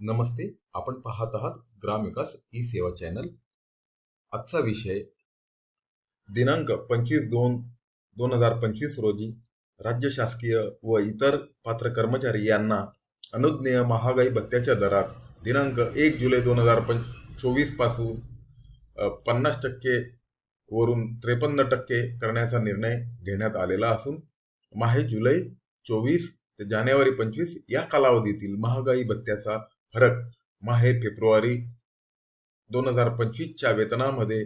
नमस्ते आपण पाहत आहात ग्रामविकास ई सेवा चॅनल. आजचा विषय दिनांक पंचवीस दोन दोन हजार पंचवीस रोजी राज्य शासकीय व इतर पात्र कर्मचारी यांना अनुज्ञेय महागाई भत्त्याच्या दरात दिनांक एक जुलै दोन हजार पं चोवीसपासून पन्नास टक्के वरून त्रेपन्न टक्के करण्याचा निर्णय घेण्यात आलेला असून माहे जुलै चोवीस ते जानेवारी पंचवीस या कालावधीतील महागाई भत्त्याचा फरक माहे फेब्रुवारी दोन हजार पंचवीसच्या वेतनामध्ये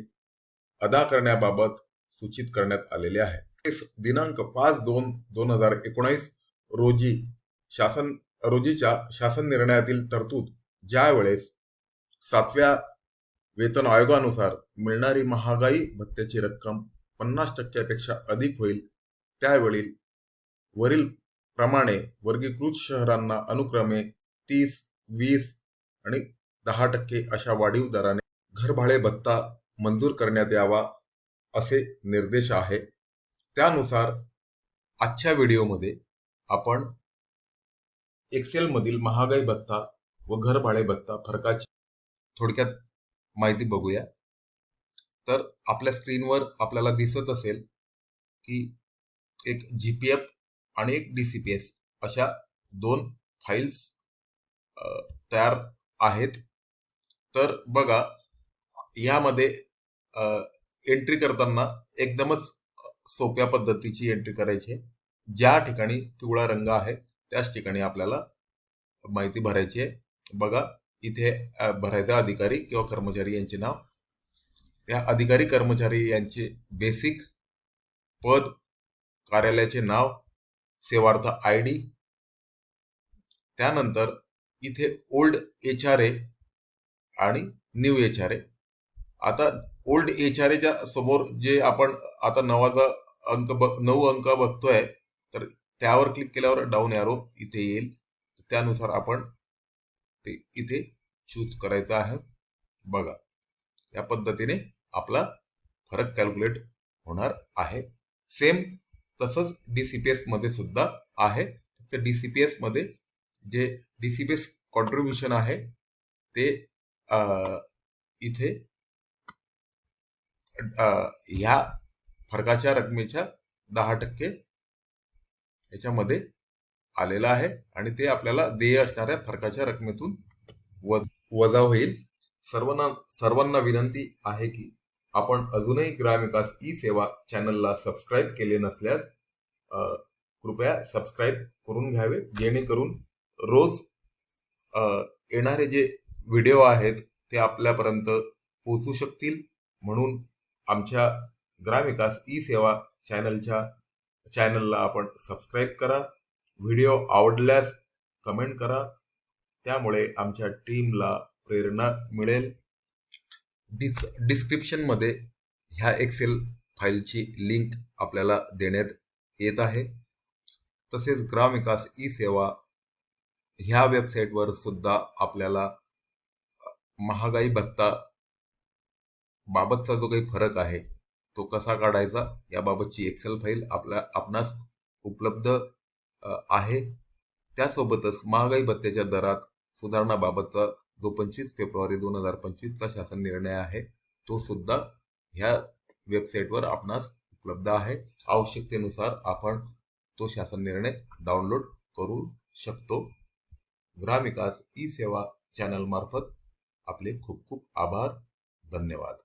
अदा करण्याबाबत सूचित करण्यात आलेले आहे. तेच दिनांक पाच दोन दोन हजार एकोणीस रोजी शासन रोजीच्या शासन निर्णयातील तरतूद ज्या वेळेस सातव्या वेतन आयोगानुसार मिळणारी महागाई भत्त्याची रक्कम पन्नास टक्क्यापेक्षा अधिक होईल त्यावेळी वरील प्रमाणे वर्गीकृत शहरांना अनुक्रमे तीस वीस आणि दहा टक्के अशा वाढीव दराने घरभाडे भत्ता मंजूर करण्यात यावा असे निर्देश आहे. त्यानुसार आजच्या व्हिडिओमध्ये आपण एक्सेलमधील महागाई भत्ता व घरभाडे भत्ता फरकाची थोडक्यात माहिती बघूया. तर आपल्या स्क्रीनवर आपल्याला दिसत असेल की एक जी पी एफ आणि एक डी सी पी एस अशा दोन फाईल्स तयार आहेत. तर बघा यामध्ये एंट्री करताना एकदमच सोप्या पद्धतीची एंट्री करायची आहे. ज्या ठिकाणी पिवळा रंग आहे त्याच ठिकाणी आपल्याला माहिती भरायची आहे. बघा इथे भरायचा अधिकारी किंवा कर्मचारी यांचे नाव. त्या अधिकारी कर्मचारी यांचे बेसिक पद कार्यालयाचे नाव सेवार्थ आय डी. त्यानंतर इथे ओल्ड एच आर ए आणि न्यू एच आर ए आता ओल्ड एच आर एच्या समोर जे आपण आता नवाचा अंक बघ नऊ अंक बघतोय तर त्यावर क्लिक केल्यावर डाऊन एरो इथे येईल. त्यानुसार आपण ते इथे चूज करायचं आहे. बघा या पद्धतीने आपला फरक कॅल्क्युलेट होणार आहे. सेम तसंच डी सी पी मध्ये सुद्धा आहे. फक्त पी मध्ये जे डी सी बेस कॉन्ट्रीब्युशन आहे ते इथे ह्या फरकाच्या रकमेच्या दहा टक्के याच्यामध्ये आलेलं आहे आणि ते आपल्याला देय असणाऱ्या फरकाच्या रकमेतून वज- वजा होईल. सर्वांना सर्वांना विनंती आहे की आपण अजूनही ग्रामविकास ई सेवा चॅनलला सबस्क्राईब केले नसल्यास कृपया सबस्क्राईब करून घ्यावे जेणेकरून रोज येणारे जे व्हिडिओ आहेत ते आपल्यापर्यंत पोहोचू शकतील. म्हणून आमच्या ग्रामविकास ई सेवा चॅनलच्या चॅनलला आपण सबस्क्राईब करा. व्हिडिओ आवडल्यास कमेंट करा. त्यामुळे आमच्या टीमला प्रेरणा मिळेल. डिस डिस्क्रिप्शनमध्ये ह्या एक्सेल फाईलची लिंक आपल्याला देण्यात येत आहे. तसेच ग्रामविकास ई सेवा ह्या वेबसाईटवर सुद्धा आपल्याला महागाई भत्ता बाबतचा जो काही फरक आहे तो कसा काढायचा याबाबतची एक्सेल फाईल आपल्या आपणास उपलब्ध आहे. त्यासोबतच महागाई भत्त्याच्या दरात सुधारणाबाबतचा जो पंचवीस फेब्रुवारी दोन हजार पंचवीसचा शासन निर्णय आहे तो सुद्धा ह्या वेबसाईटवर आपणास उपलब्ध आहे. आवश्यकतेनुसार आपण तो शासन निर्णय डाउनलोड करू शकतो. ग्रामविकास ई सेवा चॅनल मार्फत आपले खूप खूप आभार धन्यवाद.